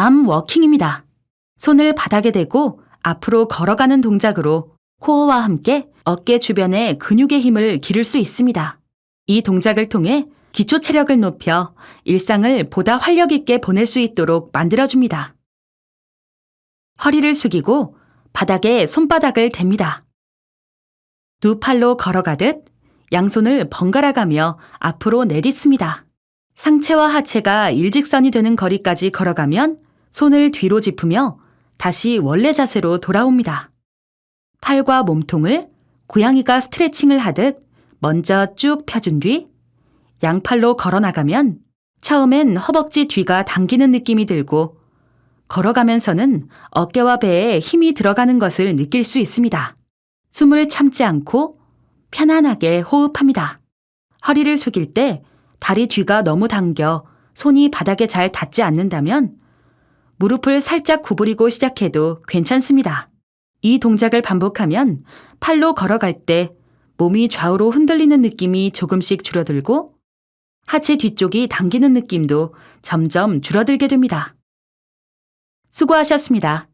암 워킹입니다. 손을 바닥에 대고 앞으로 걸어가는 동작으로 코어와 함께 어깨 주변의 근육의 힘을 기를 수 있습니다. 이 동작을 통해 기초 체력을 높여 일상을 보다 활력 있게 보낼 수 있도록 만들어줍니다. 허리를 숙이고 바닥에 손바닥을 댑니다. 두 팔로 걸어가듯 양손을 번갈아 가며 앞으로 내딛습니다. 상체와 하체가 일직선이 되는 거리까지 걸어가면 손을 뒤로 짚으며 다시 원래 자세로 돌아옵니다. 팔과 몸통을 고양이가 스트레칭을 하듯 먼저 쭉 펴준 뒤 양팔로 걸어 나가면 처음엔 허벅지 뒤가 당기는 느낌이 들고 걸어가면서는 어깨와 배에 힘이 들어가는 것을 느낄 수 있습니다. 숨을 참지 않고 편안하게 호흡합니다. 허리를 숙일 때 다리 뒤가 너무 당겨 손이 바닥에 잘 닿지 않는다면 무릎을 살짝 구부리고 시작해도 괜찮습니다. 이 동작을 반복하면 팔로 걸어갈 때 몸이 좌우로 흔들리는 느낌이 조금씩 줄어들고 하체 뒤쪽이 당기는 느낌도 점점 줄어들게 됩니다. 수고하셨습니다.